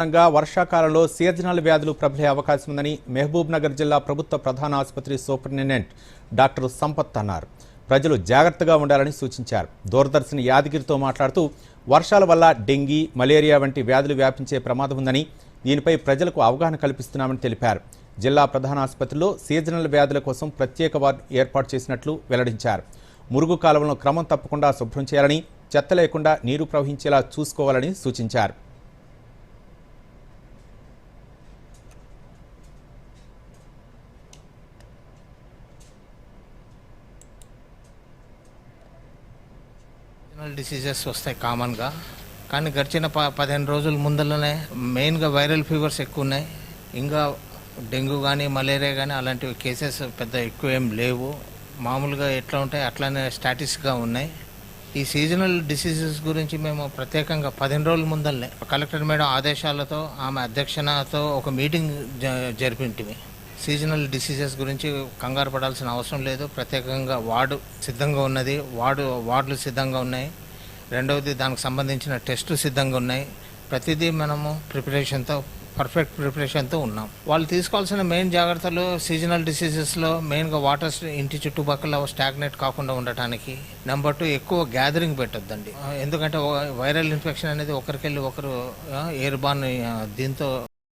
కారణంగా వర్షాకాలంలో సీజనల్ వ్యాధులు ప్రబలే అవకాశం ఉందని మహబూబ్ నగర్ జిల్లా ప్రభుత్వ ప్రధాన ఆసుపత్రి సూపరింటెండెంట్ డాక్టర్ సంపత్ అన్నారు. ప్రజలు జాగ్రత్తగా ఉండాలని సూచించారు. దూరదర్శన్ యాదగిరితో మాట్లాడుతూ వర్షాల వల్ల డెంగీ మలేరియా వంటి వ్యాధులు వ్యాపించే ప్రమాదం ఉందని దీనిపై ప్రజలకు అవగాహన కల్పిస్తున్నామని తెలిపారు. జిల్లా ప్రధాన ఆసుపత్రిలో సీజనల్ వ్యాధుల కోసం ప్రత్యేక వార్డు ఏర్పాటు చేసినట్లు వెల్లడించారు. మురుగు కాలువలను క్రమం తప్పకుండా శుభ్రం చేయాలని చెత్త లేకుండా నీరు ప్రవహించేలా చూసుకోవాలని సూచించారు. సీజనల్ డిసీజెస్ వస్తాయి కామన్గా. కానీ గడిచిన ప పదిహేను రోజుల ముందరనే మెయిన్గా వైరల్ ఫీవర్స్ ఎక్కువ ఉన్నాయి ఇంకా డెంగ్యూ కానీ మలేరియా కానీ అలాంటివి కేసెస్ పెద్ద ఎక్కువ ఏం లేవు. మామూలుగా ఎట్లా ఉంటాయి అట్లానే స్టాటిస్గా ఉన్నాయి. ఈ సీజనల్ డిసీజెస్ గురించి మేము ప్రత్యేకంగా పదిహేను రోజుల ముందరనే కలెక్టర్ మేడం ఆదేశాలతో ఆమె అధ్యక్షనతో ఒక మీటింగ్ జ జరిపింటిమి. సీజనల్ డిసీజెస్ గురించి కంగారు పడాల్సిన అవసరం లేదు. ప్రత్యేకంగా వార్డు సిద్ధంగా ఉన్నది. వార్డు వార్డులు సిద్ధంగా ఉన్నాయి. రెండవది దానికి సంబంధించిన టెస్టులు సిద్ధంగా ఉన్నాయి. ప్రతిదీ మనము ప్రిపరేషన్తో పర్ఫెక్ట్ ప్రిపరేషన్తో ఉన్నాం. వాళ్ళు తీసుకోవాల్సిన మెయిన్ జాగ్రత్తలు సీజనల్ డిసీజెస్లో మెయిన్గా వాటర్ ఇంటి చుట్టుపక్కల స్టాగ్నేట్ కాకుండా ఉండటానికి. నెంబర్ టూ ఎక్కువ గ్యాదరింగ్ పెట్టొద్దండి. ఎందుకంటే వైరల్ ఇన్ఫెక్షన్ అనేది ఒకరికెళ్ళి ఒకరు ఎయిర్ బాన్ దీంతో